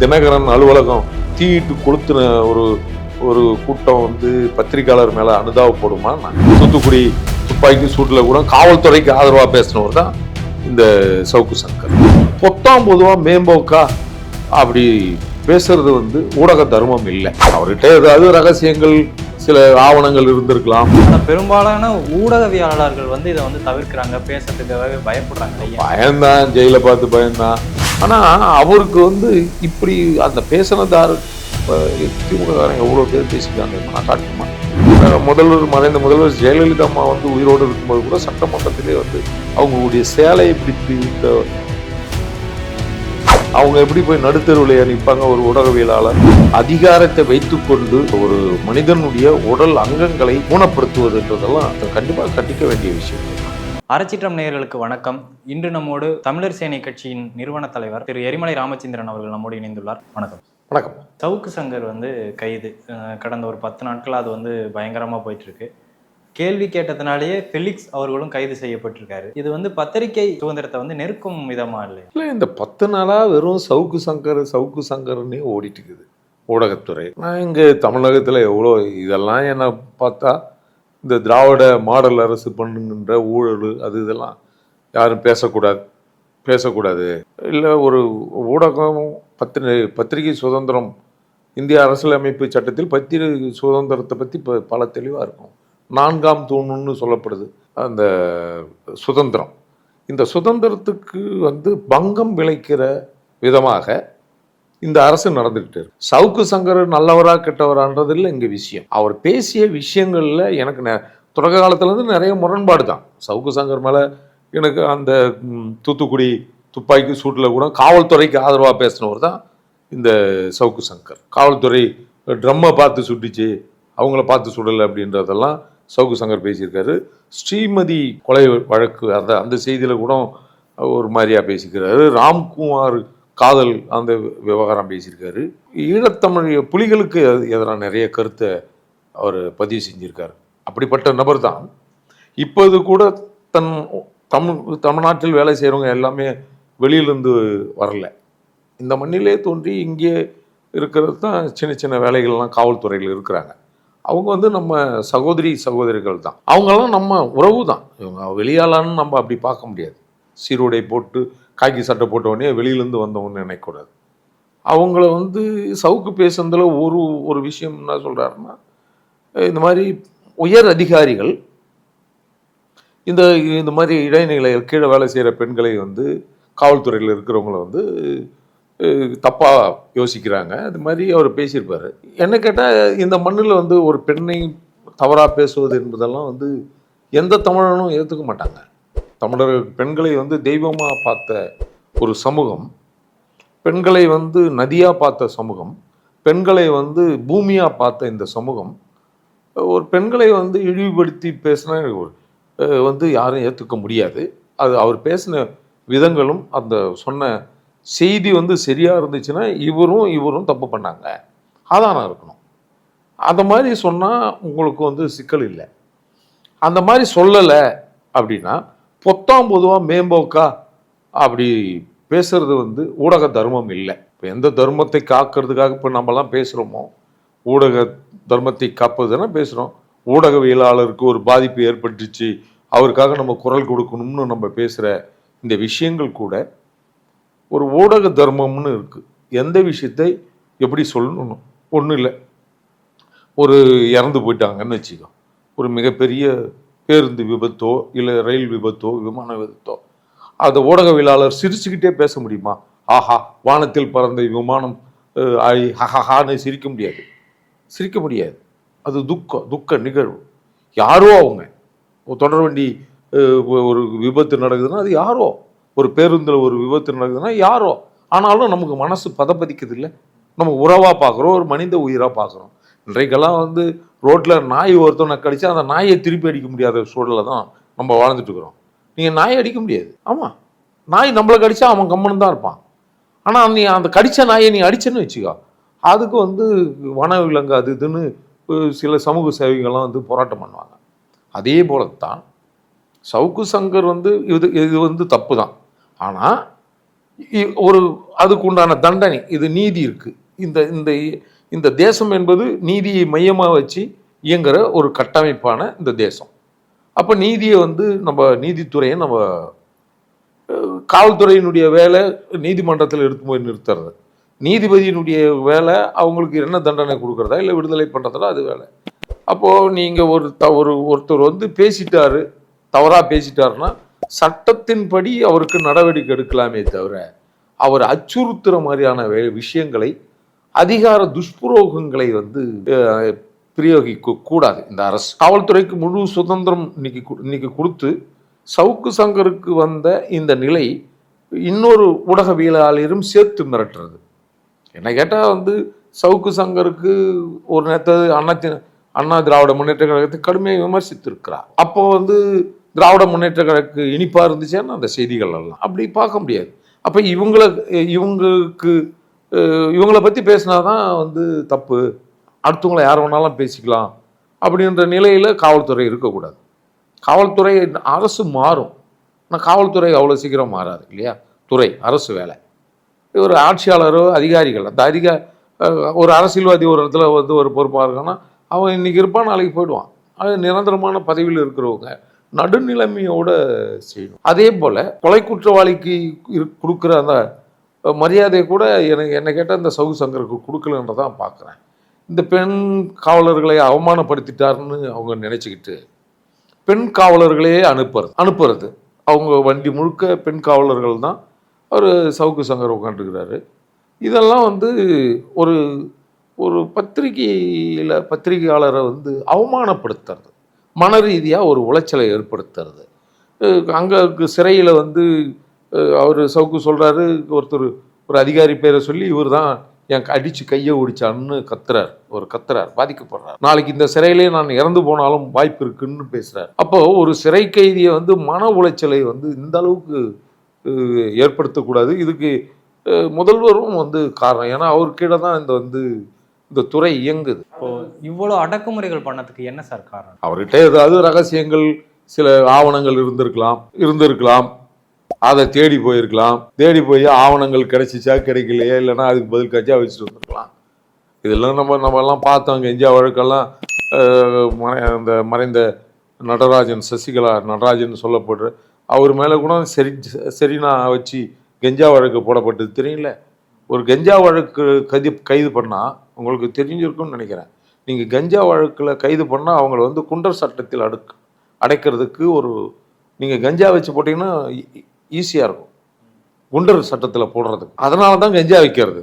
தினகரன் அலுவலகம் தீயிட்டு கொளுத்துன ஒரு ஒரு கூட்டம் வந்து பத்திரிக்கையாளர் மேல அனுதாபப்படுமா தூத்துக்குடி துப்பாக்கி சூட்டில் கூட காவல்துறைக்கு ஆதரவா பேசினவர் தான் இந்த சவுக்கு சங்கர். பொத்தாம் பொதுவா மேம்போக்கா? அப்படி பேசுறது வந்து ஊடக தர்மம் இல்லை. அவர்கிட்ட ஏதாவது ரகசியங்கள் சில ஆவணங்கள் இருந்திருக்கலாம். ஆனால் பெரும்பாலான ஊடகவியலாளர்கள் வந்து இதை வந்து தவிர்க்கிறாங்க பேசுறதுக்காகவே பயப்படுறாங்க பயந்தான் ஜெயில பார்த்து பயந்தான் ஆனால் அவருக்கு வந்து இப்படி அந்த பேசினதார் திமுககாரங்க எவ்வளோ பேர் பேசிக்கிறாங்க நான் காட்டுமா முதல்வர் மறைந்த முதல்வர் ஜெயலலிதா அம்மா வந்து உயிரோடு இருக்கும்போது கூட சட்டமன்றத்திலே வந்து அவங்களுடைய சேலையை பிடித்து இந்த அவங்க எப்படி போய் நடுத்தருவில் நிற்பாங்க ஒரு ஊடகவியலாளர் அதிகாரத்தை வைத்துக்கொண்டு ஒரு மனிதனுடைய உடல் அங்கங்களை ஊனப்படுத்துவதுன்றதெல்லாம் கண்டிப்பாக கண்டிக்க வேண்டிய விஷயம். அறச்சிற்றம் நேயர்களுக்கு வணக்கம். இன்று நம்மோடு தமிழர் சேனை கட்சியின் நிறுவன தலைவர் திரு எரிமலை ராமச்சந்திரன் அவர்கள் நம்மோடு இணைந்துள்ளார். வணக்கம். வணக்கம். சவுக்கு சங்கர் வந்து கைது. கடந்த ஒரு பத்து நாட்கள் அது வந்து பயங்கரமா போயிட்டு இருக்கு கேள்வி கேட்டதுனாலேயே ஃபெலிக்ஸ் அவர்களும் கைது செய்யப்பட்டிருக்காரு. இது வந்து பத்திரிகை சுதந்திரத்தை வந்து நெருக்கும் விதமா இல்லையா? இல்லை இந்த பத்து நாளாக வெறும் சவுக்கு சங்கர் சவுக்கு சங்கர்னே ஓடிட்டு இருக்குது ஊடகத்துறை. நான் இங்கே தமிழகத்தில் எவ்வளோ இதெல்லாம் என்ன பார்த்தா இந்த திராவிட மாடல் அரசு பண்ணுகின்ற ஊழல் அது இதெல்லாம் யாரும் பேசக்கூடாது பேசக்கூடாது. இல்லை ஒரு ஊடகம் பத்திரி பத்திரிகை சுதந்திரம் இந்திய அரசியலமைப்பு சட்டத்தில் பத்திரிகை சுதந்திரத்தை பற்றி இப்போ பல தெளிவாக இருக்கும். நான்காம் தூணுன்னு சொல்லப்படுது அந்த சுதந்திரம். இந்த சுதந்திரத்துக்கு வந்து பங்கம் விளைக்கிற விதமாக இந்த அரசு நடந்துகிட்டு இருக்கு. சவுக்கு சங்கர் நல்லவரா கெட்டவரான்றது இல்லை இங்கே விஷயம். அவர் பேசிய விஷயங்களில் எனக்கு நெ- தொடக்க காலத்துலேருந்து நிறைய முரண்பாடு தான். சவுக்கு சங்கர் மேலே எனக்கு அந்த தூத்துக்குடி துப்பாக்கி சூட்டில் கூட காவல்துறைக்கு ஆதரவாக பேசினவர் தான் இந்த சவுக்கு சங்கர். காவல்துறை ட்ரம்மை பார்த்து சுட்டுச்சு அவங்கள பார்த்து சுடலை அப்படின்றதெல்லாம் சவுக்கு சங்கர் பேசியிருக்காரு. ஸ்ரீமதி கொலை வழக்கு அந்த அந்த செய்தியில் கூட ஒரு மாதிரியா பேசிக்கிறாரு. ராம்குமார் காதல் அந்த விவகாரம் பேசியிருக்காரு. ஈழத்தமிழ் புலிகளுக்கு எதிராக நிறைய கருத்தை அவர் பதிவு செஞ்சிருக்காரு. அப்படிப்பட்ட நபர் தான். இப்போது கூட தன் தமிழ் தமிழ்நாட்டில் வேலை செய்கிறவங்க எல்லாமே வெளியிலேருந்து வரல. இந்த மண்ணிலே தோன்றி இங்கே இருக்கிறது தான் சின்ன சின்ன வேலைகள்லாம் காவல்துறையில் இருக்கிறாங்க. அவங்க வந்து நம்ம சகோதரி சகோதரிகள் தான். அவங்கெல்லாம் நம்ம உறவு தான். இவங்க வெளியாளான்னு நம்ம அப்படி பார்க்க முடியாது. சீருடை போட்டு காக்கி சட்டை போட்ட வெளியிலேருந்து வந்தவன்னு நினைக்கக்கூடாது. அவங்கள வந்து சவுக்கு பேசுனதில் ஒரு ஒரு விஷயம் என்ன சொல்கிறாருன்னா இந்த மாதிரி உயர் அதிகாரிகள் இந்த இந்த மாதிரி இடைநிலை கீழே வேலை செய்கிற பெண்களை வந்து காவல்துறையில் இருக்கிறவங்கள வந்து தப்பாக யோசிக்கிறாங்க. அது மாதிரி அவர் பேசியிருப்பார். என்ன கேட்டால் இந்த மண்ணில் வந்து ஒரு பெண்ணை தவறாக பேசுவது என்பதெல்லாம் வந்து எந்த தமிழனும் ஏற்றுக்க மாட்டாங்க. தமிழர் பெண்களை வந்து தெய்வமாக பார்த்த ஒரு சமூகம் பெண்களை வந்து நதியாக பார்த்த சமூகம் பெண்களை வந்து பூமியாக பார்த்த இந்த சமூகம் ஒரு பெண்களை வந்து இழிவுபடுத்தி பேசினா ஒரு வந்து யாரும் ஏற்றுக்க முடியாது. அது அவர் பேசின விதங்களும் அந்த சொன்ன செய்தி வந்து சரியாக இருந்துச்சுன்னா இவரும் இவரும் தப்பு பண்ணாங்க. ஆதாரம் இருக்கணும். அந்த மாதிரி சொன்னால் உங்களுக்கு வந்து சிக்கல் இல்லை. அந்த மாதிரி சொல்லலை அப்படின்னா பொத்தாம் பொதுவாக மேம்போக்கா? அப்படி பேசுறது வந்து ஊடக தர்மம் இல்லை. இப்போ எந்த தர்மத்தை காக்கிறதுக்காக இப்போ நம்மலாம் பேசுகிறோமோ ஊடக தர்மத்தை காப்பதுன்னா பேசுகிறோம் ஊடகவியலாளருக்கு ஒரு பாதிப்பு ஏற்பட்டுச்சு. அவருக்காக நம்ம குரல் கொடுக்கணும்னு நம்ம பேசுகிற இந்த விஷயங்கள் கூட ஒரு ஊடக தர்மம்னு இருக்குது எந்த விஷயத்தை எப்படி சொல்லணும் ஒன்றும் இல்லை. ஒரு இறந்து போயிட்டாங்கன்னு வச்சுக்கோ. ஒரு மிகப்பெரிய பேருந்து விபத்தோ இல்லை ரயில் விபத்தோ விமான விபத்தோ. அந்த ஊடகவியலாளர் சிரிச்சுக்கிட்டே பேச முடியுமா? ஆஹா வானத்தில் பறந்த விமானம் ஹஹஹான்னு சிரிக்க முடியாது. சிரிக்க முடியாது. அது துக்கம் துக்க நிகழ்வு. யாரோ அவங்க. தொடர் வண்டி ஒரு விபத்து நடக்குதுன்னா அது யாரோ? ஒரு பேருந்தில் ஒரு விபத்து நடக்குதுன்னா யாரோ? ஆனாலும் நமக்கு மனசு பதப்பதிக்குது இல்லை. நம்ம உறவாக பார்க்குறோம் ஒரு மனித உயிராக பார்க்குறோம். இன்றைக்கெல்லாம் வந்து ரோட்டில் நாய் ஒருத்தவனை கடிச்சா அந்த நாயை திருப்பி அடிக்க முடியாத சூழலில் தான் நம்ம வாழ்ந்துட்டு இருக்கிறோம் நீங்கள் நாயை அடிக்க முடியாது. ஆமாம் நாய் நம்மளை கடிச்சா அவன் கம்மனு தான் இருப்பான். ஆனால் நீ அந்த கடித்த நாயை நீ அடிச்சேன்னு வச்சுக்கோ. அதுக்கு வந்து வனவிலங்கு அது இதுன்னு சில சமூக சேவைகள்லாம் வந்து போராட்டம் பண்ணுவாங்க. அதே போலத்தான் சவுக்கு சங்கர் வந்து இது இது வந்து தப்பு தான். ஆனால் இ- ஒரு அதுக்கு உண்டான தண்டனை இது நீதி இருக்குது இந்த இந்த இந்த தேசம் என்பது நீதியை மையமாக வச்சு இயங்குகிற ஒரு கட்டமைப்பான இந்த தேசம். அப்போ நீதியை வந்து நம்ம நீதித்துறையை நம்ம காவல்துறையினுடைய வேலை நீதிமன்றத்தில் எடுத்து போய் நிறுத்துறது. நீதிபதியினுடைய வேலை அவங்களுக்கு என்ன தண்டனை கொடுக்குறதா இல்லை விடுதலை பண்ணுறதா அது வேலை. அப்போது நீங்கள் ஒரு த ஒரு ஒருத்தர் வந்து பேசிட்டாரு தவறாக பேசிட்டாருன்னா சட்டத்தின்படி அவருக்கு நடவடிக்கை எடுக்கலாமே தவிர அவர் அச்சுறுத்துகிற மாதிரியான விஷயங்களை அதிகார துஷ்பிரோகங்களை வந்து பிரயோகிக்க கூடாது. இந்த அரசு காவல்துறைக்கு முழு சுதந்திரம் இன்னைக்கு இன்னைக்கு கொடுத்து சவுக்கு சங்கருக்கு வந்த இந்த நிலை இன்னொரு ஊடகவியலாளரும் சேர்த்து மிரட்டுறது. என்ன கேட்டால் வந்து சவுக்கு சங்கருக்கு ஒரு நேரத்தை அண்ணா அண்ணா திராவிட முன்னேற்ற கழகத்தை கடுமையாக விமர்சித்திருக்கிறார். அப்போ வந்து திராவிட முன்னேற்ற கழக இனிப்பாக இருந்துச்சுன்னா அந்த செய்திகள் எல்லாம். அப்படி பார்க்க முடியாது. அப்போ இவங்கள இவங்களுக்கு இவங்களை பற்றி பேசினா தான் வந்து தப்பு. அடுத்தவங்களை யார் வேணாலும் பேசிக்கலாம் அப்படின்ற நிலையில் காவல்துறை இருக்கக்கூடாது. காவல்துறை அரசு மாறும். ஆனால் காவல்துறை அவ்வளோ சீக்கிரம் மாறாது இல்லையா? துறை அரசு வேலை. ஒரு ஆட்சியாளரோ அதிகாரிகள் அந்த அதிக ஒரு அரசியல்வாதி ஒரு இடத்துல வந்து ஒரு பொறுப்பாக இருக்கான்னா அவன் இன்னைக்கு இருப்பான் நாளைக்கு போயிடுவான். அது நிரந்தரமான பதவியில் இருக்கிறவங்க நடுநிலைமையோடு செய்யணும். அதே போல் கொலை குற்றவாளிக்கு இரு- கொடுக்குற அந்த மரியாதையை கூட எனக்கு என்னை கேட்டால் இந்த சவு சங்கருக்கு கொடுக்கலன்றதான் பார்க்குறேன். இந்த பெண் காவலர்களை அவமானப்படுத்திட்டாருன்னு அவங்க நினச்சிக்கிட்டு பெண் காவலர்களே அனுப்புறது அனுப்புறது. அவங்க வண்டி முழுக்க பெண் காவலர்கள் தான். அவர் சவுக்கு சங்கர் உட்காந்துருக்கிறாரு இதெல்லாம் வந்து ஒரு ஒரு பத்திரிகையில் பத்திரிகையாளரை வந்து அவமானப்படுத்துறது. மன ரீதியாக ஒரு உளைச்சலை ஏற்படுத்துறது. அங்கே சிறையில் வந்து அவர் சவுக்கு சொல்கிறாரு ஒருத்தர் ஒரு அதிகாரி பேரை சொல்லி இவர் தான் என் அடித்து கையை ஒடிச்சான்னு கத்துறார். ஒரு கத்துறார் பாதிக்கப்படுறார். நாளைக்கு இந்த சிறையிலே நான் இறந்து போனாலும் வாய்ப்பு இருக்குன்னு பேசுறார். அப்போ ஒரு சிறை கைதியை வந்து மன உளைச்சலை வந்து இந்த அளவுக்கு ஏற்படுத்தக்கூடாது. இதுக்கு முதல்வரும் வந்து காரணம். ஏன்னா அவர் கீழே தான் இந்த வந்து இந்த துறை இயங்குது. இப்போ இவ்வளோ அடக்குமுறைகள் பண்ணதுக்கு என்ன சார் காரணம்? அவர்கிட்ட ஏதாவது ரகசியங்கள் சில ஆவணங்கள் இருந்திருக்கலாம் இருந்திருக்கலாம். அதை தேடி போயிருக்கலாம். தேடி போய் ஆவணங்கள் கிடைச்சிச்சா கிடைக்கலையா இல்லைன்னா அதுக்கு பதில் கஜா வச்சுட்டு வந்துருக்கலாம். இதெல்லாம் நம்ம நம்மலாம் பார்த்தோம். கெஞ்சா வழக்கெல்லாம் மறை- அந்த மறைந்த நடராஜன் சசிகலா நடராஜன் சொல்லப்படுற அவர் மேலே கூட சரி சரினா வச்சு கெஞ்சா வழக்கு போடப்பட்டது. தெரியல ஒரு கெஞ்சா வழக்கு கைது கைது பண்ணால் உங்களுக்கு தெரிஞ்சிருக்கும்னு நினைக்கிறேன். நீங்கள் கஞ்சா வழக்கில் கைது பண்ணால் அவங்கள வந்து குண்டர் சட்டத்தில் அடுக்கு அடைக்கிறதுக்கு ஒரு நீங்கள் கஞ்சா வச்சு போட்டிங்கன்னா ஈஸியாக இருக்கும். குண்டர் சட்டத்தில் போடுறதுக்கு. அதனால தான் கஞ்சா வைக்கிறது.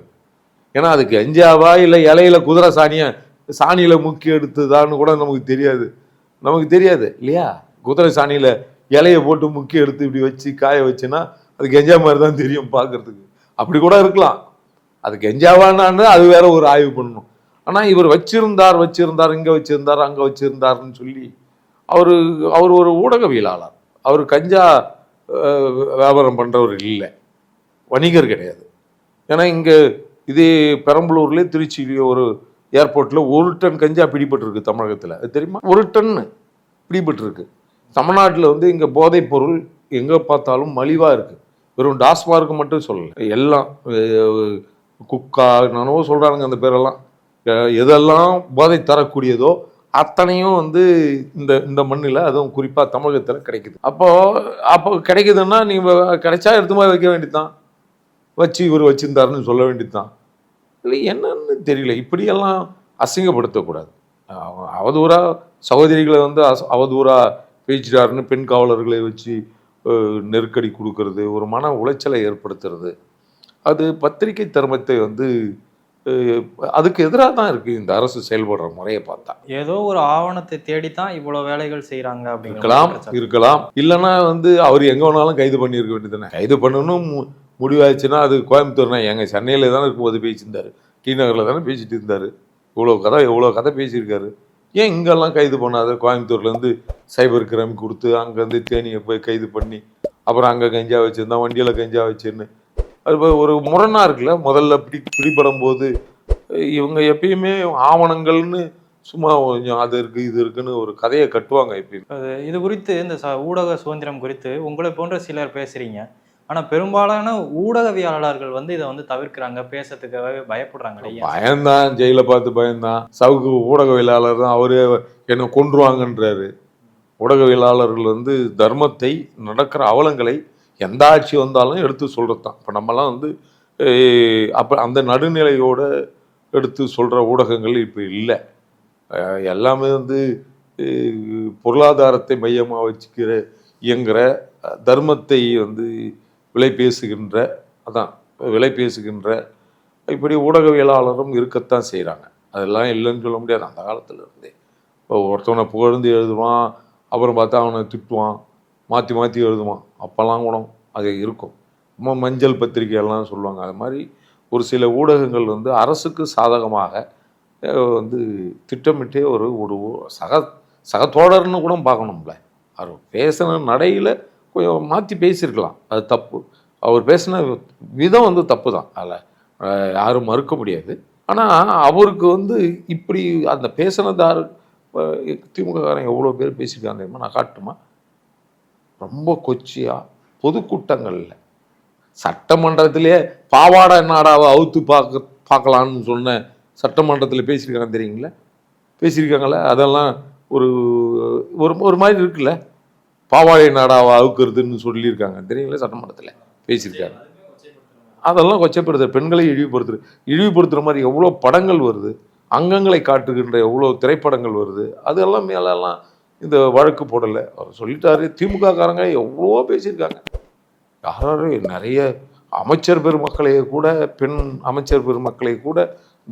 ஏன்னா அது கஞ்சாவா இல்லை இலையில குதிரை சாணியை சாணியில் முக்கி எடுத்ததான்னு கூட நமக்கு தெரியாது. நமக்கு தெரியாது இல்லையா? குதிரை சாணியில் இலையை போட்டு முக்கி எடுத்து இப்படி வச்சு காய வச்சுன்னா அது கெஞ்சா மாதிரி தான் தெரியும் பார்க்கறதுக்கு அப்படி கூட இருக்கலாம். அது கெஞ்சாவான்னு அது வேற ஒரு ஆய்வு பண்ணணும். ஆனால் இவர் வச்சிருந்தார் வச்சிருந்தார் இங்கே வச்சிருந்தார் அங்கே வச்சிருந்தார்னு சொல்லி அவர் அவர் ஒரு ஊடகவியலாளர். அவர் கஞ்சா வியாபாரம் பண்ணுறவர் இல்லை. வணிகர் கிடையாது. ஏன்னா இங்கே இதே பெரம்பலூர்லேயே திருச்சியிலேயே ஒரு ஏர்போர்ட்டில் ஒரு டன் கஞ்சா பிடிபட்டிருக்கு தமிழகத்தில். அது தெரியுமா? ஒரு டன்னு பிடிபட்டிருக்கு. தமிழ்நாட்டில் வந்து இங்கே போதைப் பொருள் எங்கே பார்த்தாலும் மலிவாக இருக்குது வெறும் டாஸ்மார்க்கு மட்டும் சொல்லலை. எல்லாம் குக்கா நானோ சொல்கிறானுங்க அந்த பேரெல்லாம். எதெல்லாம் போதை தரக்கூடியதோ அத்தனையும் வந்து இந்த இந்த மண்ணில் அதுவும் குறிப்பாக தமிழகத்தில் கிடைக்குது. அப்போது அப்போ கிடைக்குதுன்னா நீங்கள் கிடைச்சா எடுத்து போய் வைக்க வேண்டியதுதான். வச்சு இவர் வச்சிருந்தாருன்னு சொல்ல வேண்டியதுதான். இல்லை என்னன்னு தெரியல. இப்படியெல்லாம் அசிங்கப்படுத்தக்கூடாது. அவதூறாக சகோதரிகளை வந்து அஸ் அவதூறாக பேச்சுட்டாருன்னு பெண் காவலர்களை வச்சு நெருக்கடி கொடுக்கறது ஒரு மன உளைச்சலை ஏற்படுத்துறது. அது பத்திரிகை தர்மத்தை வந்து அதுக்கு எதிராக தான் இருக்கு இந்த அரசு செயல்படுற முறையை பார்த்தா. ஏதோ ஒரு ஆவணத்தை தேடித்தான் இவ்வளோ வேலைகள் செய்றாங்க அப்படிங்கிற இருக்கலாம். இருக்கலாம். இல்லைன்னா வந்து அவர் எங்க வேணாலும் கைது பண்ணியிருக்க வேண்டியதுதானே? கைது பண்ணணும் முடிவாயிடுச்சுன்னா அது கோயம்புத்தூர்னா எங்க சென்னையில தானே இருக்கும்போது பேசியிருந்தாரு. டி நகர்ல தானே பேசிட்டு இருந்தாரு. இவ்வளோ கதை இவ்வளோ கதை பேசியிருக்காரு. ஏன் இங்கெல்லாம் கைது பண்ணாத? கோயம்புத்தூர்ல இருந்து சைபர் கிரைம் கொடுத்து அங்கேருந்து தேனியை போய் கைது பண்ணி அப்புறம் அங்கே கஞ்சா வச்சிருந்தா வண்டியில் கஞ்சா வச்சிருந்து அது ஒரு முரணா இருக்குல்ல? முதல்ல பிடி பிடிபடும் போது இவங்க எப்பயுமே ஆவணங்கள்னு சும்மா கொஞ்சம் அது இருக்கு இது இருக்குன்னு ஒரு கதையை கட்டுவாங்க எப்பயுமே. இது குறித்து இந்த ச ஊடக சுதந்திரம் குறித்து உங்களை போன்ற சிலர் பேசுறீங்க. ஆனா பெரும்பாலான ஊடகவியலாளர்கள் வந்து இதை வந்து தவிர்க்கிறாங்க பேசுறதுக்காகவே பயப்படுறாங்க பயந்தான் ஜெயில பார்த்து பயந்தான் சவுக்கு ஊடகவியலாளர் தான் அவரு என்னை கொன்றுவாங்கன்றாரு. ஊடகவியலாளர்கள் வந்து தர்மத்தை நடக்கிற அவலங்களை எந்த ஆட்சி வந்தாலும் எடுத்து சொல்கிறது தான் இப்போ நம்மலாம் வந்து அப்போ அந்த நடுநிலையோட எடுத்து சொல்கிற ஊடகங்கள் இப்போ இல்லை. எல்லாமே வந்து பொருளாதாரத்தை மையமாக வச்சுக்கிற இயங்குற தர்மத்தை வந்து விலை பேசுகின்ற அதான் விலை பேசுகின்ற இப்படி ஊடகவியலாளரும் இருக்கத்தான் செய்கிறாங்க அதெல்லாம் இல்லைன்னு சொல்ல முடியாது. அந்த காலத்தில் இருந்தே. இப்போ ஒருத்தவனை புகழ்ந்து எழுதுவான் அப்புறம் பார்த்தா அவனை திட்டுவான் மாற்றி மாற்றி எழுதுவான். அப்போல்லாம் கூட அது இருக்கும். மஞ்சள் பத்திரிகையெல்லாம் சொல்லுவாங்க. அது மாதிரி ஒரு சில ஊடகங்கள் வந்து அரசுக்கு சாதகமாக வந்து திட்டமிட்டே ஒரு ஒரு சக சகத்தோழர்னு கூட பார்க்கணும்ல. அவர் பேசின நடையில் கொஞ்சம் மாற்றி பேசியிருக்கலாம். அது தப்பு. அவர் பேசின விதம் வந்து தப்பு தான். அதில் யாரும் மறுக்க முடியாது. ஆனால் அவருக்கு வந்து இப்படி அந்த பேசினதார் திமுககாரன் எவ்வளோ பேர் பேசியிருக்காங்க தெரியுமா? நான் காட்டுமா ரொம்ப கொச்சியாக பொதுக்கூட்டங்களில். சட்டமன்றத்திலே பாவாடா நாடாவை அவுத்து பார்க்க பார்க்கலான்னு சொன்ன சட்டமன்றத்தில் பேசியிருக்காங்க தெரியுங்களா? பேசியிருக்காங்களே அதெல்லாம் ஒரு ஒரு ஒரு மாதிரி இருக்குல்ல? பாவாடை நாடாவை அவுக்கிறதுன்னு சொல்லியிருக்காங்க தெரியுங்களா சட்டமன்றத்தில்? பேசியிருக்காங்க. அதெல்லாம் கொச்சப்படுத்துற பெண்களை இழிவுபடுத்துற இழிவுபடுத்துகிற மாதிரி எவ்வளோ படங்கள் வருது? அங்கங்களை காட்டுகின்ற எவ்வளோ திரைப்படங்கள் வருது? அதெல்லாம் மேலெல்லாம் இந்த வழக்கு போடலை. அவர் சொல்லிட்டாரு திமுக காரங்க எவ்வளோ பேசியிருக்காங்க. யாராரு நிறைய அமைச்சர் பெருமக்களையே கூட பெண் அமைச்சர் பெருமக்களை கூட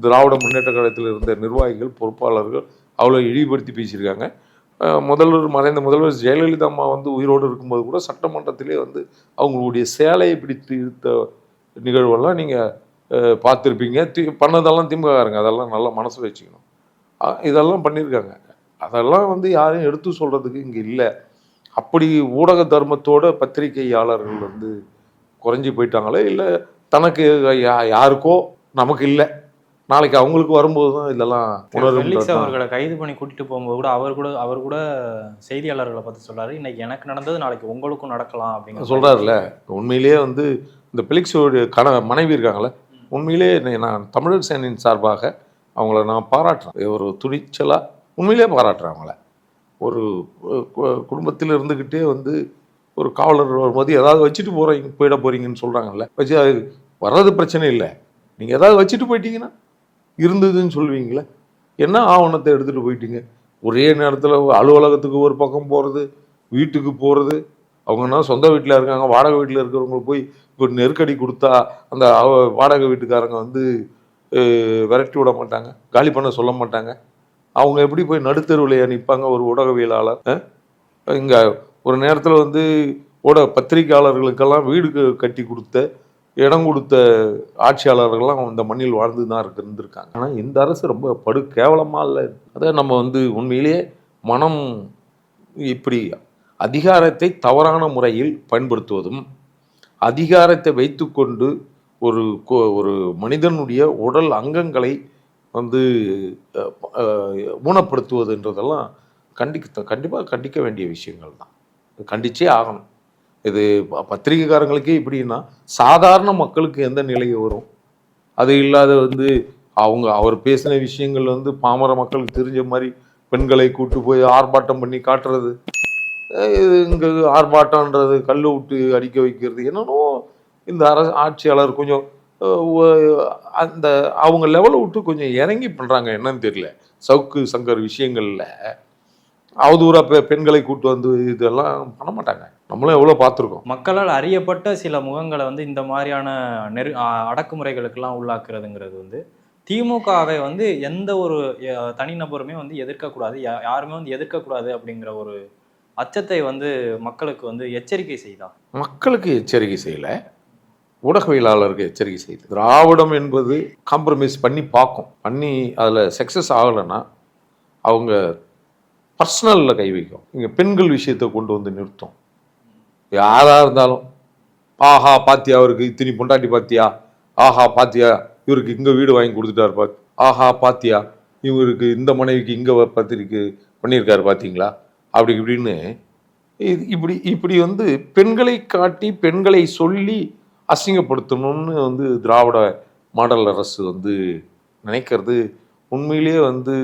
திராவிட முன்னேற்ற கழகத்தில் இருந்த நிர்வாகிகள் பொறுப்பாளர்கள் அவ்வளோ இழிவுபடுத்தி பேசியிருக்காங்க. முதல்வர் மறைந்த முதல்வர் ஜெயலலிதா அம்மா வந்து உயிரோடு இருக்கும்போது கூட சட்டமன்றத்திலே வந்து அவங்களுடைய சேலையை பிடித்து இழுத்த நிகழ்வெல்லாம் நீங்கள் பார்த்துருப்பீங்க. தி பண்ணதெல்லாம் திமுககாரங்க அதெல்லாம் நல்லா மனசு வச்சுக்கணும். இதெல்லாம் பண்ணியிருக்காங்க. அதெல்லாம் வந்து யாரையும் எடுத்து சொல்கிறதுக்கு இங்கே இல்லை. அப்படி ஊடக தர்மத்தோட பத்திரிகையாளர்கள் வந்து குறைஞ்சி போயிட்டாங்களே இல்லை தனக்கு யா- யாருக்கோ நமக்கு இல்லை. நாளைக்கு அவங்களுக்கு வரும்போது தான் இதெல்லாம் உணரும் அவர்களை கைது பண்ணி கூட்டிட்டு போகும்போது கூட அவர் கூட அவர் கூட செய்தியாளர்களை பார்த்து சொல்றாரு இன்னைக்கு எனக்கு நடந்தது நாளைக்கு உங்களுக்கும் நடக்கலாம் அப்படிங்கிற சொல்கிறாருல உண்மையிலேயே வந்து இந்த பிலிக்ஸோடைய கண மனைவி இருக்காங்களே உண்மையிலே நான் தமிழர் சேனையின் சார்பாக அவங்கள நான் பாராட்டுறேன். ஒரு துணிச்சலாக உண்மையிலே பாராட்டுறேன் அவங்கள. ஒரு கு- குடும்பத்தில் இருந்துக்கிட்டே வந்து ஒரு காவலர் வரும்போது ஏதாவது வச்சுட்டு போகிறீங்க போயிட போகிறீங்கன்னு சொல்கிறாங்கல்ல வச்சு அது வர்றது பிரச்சனை இல்லை. நீங்கள் ஏதாவது வச்சுட்டு போயிட்டீங்கன்னா இருந்ததுன்னு சொல்லுவீங்களே என்ன ஆவணத்தை எடுத்துகிட்டு போயிட்டீங்க? ஒரே நேரத்தில் அலுவலகத்துக்கு ஒரு பக்கம் போகிறது வீட்டுக்கு போகிறது அவங்கன்னா சொந்த வீட்டில் இருக்காங்க வாடகை வீட்டில் இருக்கிறவங்களுக்கு போய் இப்போ நெருக்கடி கொடுத்தா அந்த வாடகை வீட்டுக்காரங்க வந்து விரட்டி விட மாட்டாங்க காலி பண்ண சொல்ல மாட்டாங்க. அவங்க எப்படி போய் நடுத்தருவில் நிற்பாங்க ஒரு ஊடகவியலாளர்? இங்கே ஒரு நேரத்தில் வந்து ஊடக பத்திரிகையாளர்களுக்கெல்லாம் வீடு கட்டி கொடுத்த இடம் கொடுத்த ஆட்சியாளர்கள்லாம் இந்த மண்ணில் வாழ்ந்து தான் இருக்கு இருந்திருக்காங்க. ஆனால் இந்த அரசு ரொம்ப படு கேவலமாக இல்லை. அதை நம்ம வந்து உண்மையிலேயே மனம் இப்படி அதிகாரத்தை தவறான முறையில் பயன்படுத்துவதும் அதிகாரத்தை வைத்துக்கொண்டு ஒரு ஒரு மனிதனுடைய உடல் அங்கங்களை வந்து ஊனப்படுத்துவதுன்றதெல்லாம் கண்டிக்க கண்டிப்பாக கண்டிக்க வேண்டிய விஷயங்கள் தான். கண்டிச்சே ஆகணும். இது ப- பத்திரிகைக்காரங்களுக்கே இப்படின்னா சாதாரண மக்களுக்கு எந்த நிலை வரும்? அது இல்லாத வந்து அவங்க அவர் பேசின விஷயங்கள் வந்து பாமர மக்களுக்கு தெரிஞ்ச மாதிரி பெண்களை கூட்டு போய் ஆர்ப்பாட்டம் பண்ணி காட்டுறது இது இங்கே ஆர்ப்பாட்டம்ன்றது கல் விட்டு அடிக்க வைக்கிறது என்னன்னோ இந்த அரசு ஆட்சியாளர் கொஞ்சம் அந்த அவங்க லெவலை விட்டு கொஞ்சம் இறங்கி பண்றாங்க என்னன்னு தெரியல. சவுக்கு சங்கர் விஷயங்கள்ல அவதூறா பெ பெண்களை கூட்டு வந்து இதெல்லாம் பண்ண மாட்டாங்க. நம்மளும் எவ்வளோ பார்த்துருக்கோம். மக்களால் அறியப்பட்ட சில முகங்களை வந்து இந்த மாதிரியான நெரு அடக்குமுறைகளுக்கெல்லாம் உள்ளாக்குறதுங்கிறது வந்து திமுகவை வந்து எந்த ஒரு தனிநபருமே வந்து எதிர்க்கக்கூடாது. யாருமே வந்து எதிர்க்கக்கூடாது அப்படிங்கிற ஒரு அச்சத்தை வந்து மக்களுக்கு வந்து எச்சரிக்கை செய்தா? மக்களுக்கு எச்சரிக்கை செய்யல. ஊடகவியலாளருக்கு எச்சரிக்கை செய்து திராவிடம் என்பது காம்ப்ரமைஸ் பண்ணி பார்க்கும் பண்ணி அதில் சக்ஸஸ் ஆகலைன்னா அவங்க பர்சனலில் கை வைக்கும். இங்கே பெண்கள் விஷயத்தை கொண்டு வந்து நிறுத்தும். யாராக இருந்தாலும் ஆஹா பாத்தியா அவருக்கு இத்தனி பொண்டாட்டி பாத்தியா? ஆஹா பாத்தியா இவருக்கு இங்கே வீடு வாங்கி கொடுத்துட்டாரு பாத் ஆஹா பாத்தியா இவருக்கு இந்த மனைவிக்கு இங்கே பத்திரிக்கை பண்ணியிருக்காரு பார்த்தீங்களா அப்படி இப்படின்னு இது இப்படி இப்படி வந்து பெண்களை காட்டி பெண்களை சொல்லி அசிங்கப்படுத்தணும்னு வந்து திராவிட மாடல் அரசு வந்து நினைக்கிறது. உண்மையிலேயே வந்து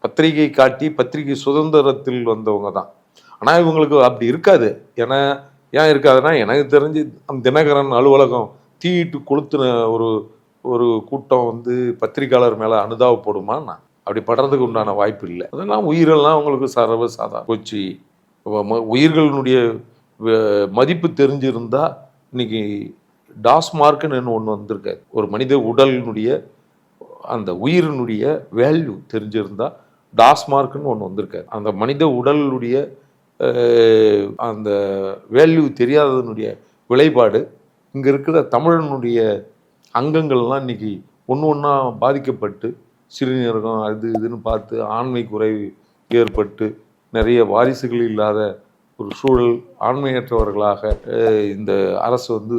பத்திரிகை காட்டி பத்திரிகை சுதந்திரத்தில் வந்தவங்க தான். ஆனால் இவங்களுக்கு அப்படி இருக்காது. ஏன்னா ஏன் இருக்காதுன்னா எனக்கு தெரிஞ்சு அந்த தினகரன் அலுவலகம் தீயிட்டு கொளுத்துன ஒரு ஒரு கூட்டம் வந்து பத்திரிக்கையாளர் மேலே அனுதாபப்படுமா நான் அப்படி படுறதுக்கு உண்டான வாய்ப்பு இல்லை. அதெல்லாம் உயிரெல்லாம் அவங்களுக்கு சர்வ சாதா போச்சு ம- உயிர்களினுடைய மதிப்பு தெரிஞ்சிருந்தால் இன்னைக்கு டாஸ்மார்க்குன்னு ஒன்று வந்திருக்காது ஒரு மனித உடலினுடைய அந்த உயிரினுடைய வேல்யூ தெரிஞ்சிருந்தால் டாஸ்மார்க்குன்னு ஒன்று வந்திருக்காரு அந்த மனித உடலுடைய அந்த வேல்யூ தெரியாததனுடைய விளைபாடு இங்கே இருக்கிற தமிழனுடைய அங்கங்கள்லாம் இன்றைக்கி ஒன்று ஒன்றா பாதிக்கப்பட்டு சிறுநீரகம் அது இதுன்னு பார்த்து ஆண்மை குறைவு ஏற்பட்டு நிறைய வாரிசுகள் இல்லாத ஒரு சூழல் ஆண்மையற்றவர்களாக இந்த அரசு வந்து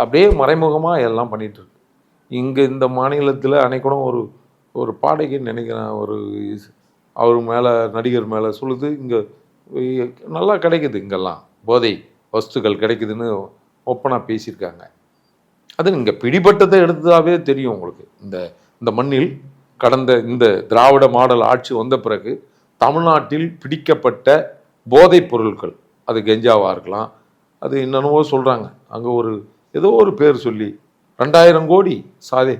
அப்படியே மறைமுகமாக எல்லாம் பண்ணிகிட்ருக்கு இங்கே இந்த மாநிலத்தில் அன்னைக்கூடம் ஒரு ஒரு பாடகி நினைக்கிறேன். ஒரு அவர் மேலே நடிகர் மேலே சொல்லுது இங்கே நல்லா கிடைக்குது இங்கெல்லாம். போதை வஸ்துக்கள் கிடைக்குதுன்னு ஒப்பனாக பேசியிருக்காங்க. அது இங்கே பிடிபட்டதை எடுத்ததாகவே தெரியும் உங்களுக்கு. இந்த இந்த மண்ணில் கடந்த இந்த திராவிட மாடல் ஆட்சி வந்த பிறகு தமிழ்நாட்டில் பிடிக்கப்பட்ட போதைப் பொருட்கள் அது கெஞ்சாவாக இருக்கலாம் அது என்னென்னவோ சொல்கிறாங்க அங்கே ஒரு ஏதோ ஒரு பேர் சொல்லி ரெண்டாயிரம் கோடி சாதி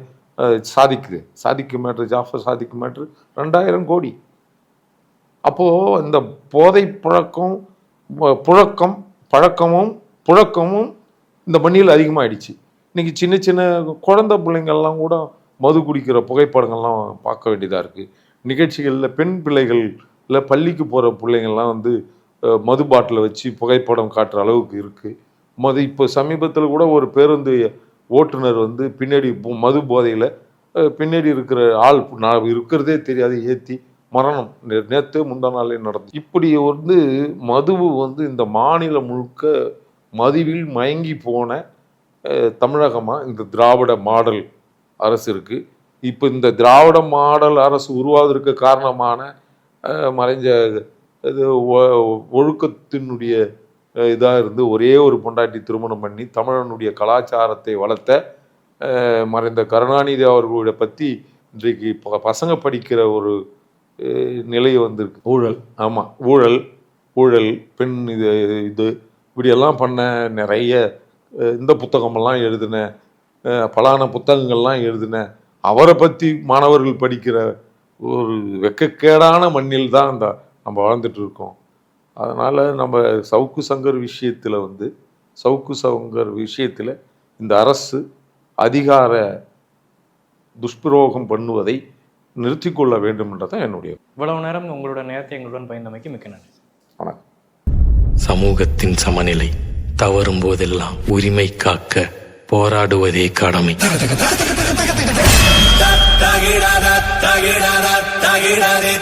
சாதிக்குது. சாதிக்கு மேட்ரு ஜாஃபர் சாதிக்கு மேட்ரு ரெண்டாயிரம் கோடி. அப்போது இந்த போதை புழக்கம் புழக்கம் பழக்கமும் புழக்கமும் இந்த மண்ணில் அதிகமாகிடுச்சு இன்றைக்கி சின்ன சின்ன குழந்த பிள்ளைங்கள்லாம் கூட மது குடிக்கிற புகைப்படங்கள்லாம் பார்க்க வேண்டியதாக இருக்குது நிகழ்ச்சிகளில் பெண் பிள்ளைகள் இல்லை பள்ளிக்கு போகிற பிள்ளைங்கள்லாம் வந்து மது பாட்டிலை வச்சு புகைப்படம் காட்டுற அளவுக்கு இருக்குது மது இப்போ சமீபத்தில் கூட ஒரு பேருந்து ஓட்டுநர் வந்து பின்னாடி மது போதையில் பின்னாடி இருக்கிற ஆள் நான் இருக்கிறதே தெரியாது ஏற்றி மரணம் நே- நேத்து முந்தா நாளே நடந்து. இப்படி வந்து மதுவு வந்து இந்த மாநிலம் முழுக்க மதுவில் மயங்கி போன தமிழகமாக இந்த திராவிட மாடல் அரசு இருக்குது இப்போ இந்த திராவிட மாடல் அரசு உருவாவதற்கு காரணமான மறைஞ்ச இது ஒ- ஒழுக்கத்தினுடைய இதாக இருந்து ஒரே ஒரு பொண்டாட்டி திருமணம் பண்ணி தமிழனுடைய கலாச்சாரத்தை வளர்த்த மறைந்த கருணாநிதி அவர்களுடைய பற்றி இன்றைக்கு பசங்க படிக்கிற ஒரு நிலை வந்திருக்கு. ஊழல். ஆமாம் ஊழல் ஊழல் பெண் இது இது இப்படியெல்லாம் பண்ண நிறைய இந்த புத்தகமெல்லாம் எழுதின பலான புத்தகங்கள்லாம் எழுதின அவரை பற்றி மாணவர்கள் படிக்கிற ஒரு வெக்கக்கேடான மண்ணில் தான் இந்த நம்ம வாழ்ந்துட்டு இருக்கோம். அதனால் நம்ம சவுக்கு சங்கர் விஷயத்தில் வந்து சவுக்கு சங்கர் விஷயத்தில் இந்த அரசு அதிகார துஷ்பிரயோகம் பண்ணுவதை நிறுத்திக் கொள்ள வேண்டும் என்றதான் என்னுடைய இவ்வளவு நேரம் உங்களோட நேரத்தை எங்களுடன் பயந்தமைக்கு மிக்க நன்றி. வணக்கம். சமூகத்தின் சமநிலை தவறும் போதெல்லாம் உரிமை காக்க போராடுவதே கடமை. தகிடத தகிடத தகிடதி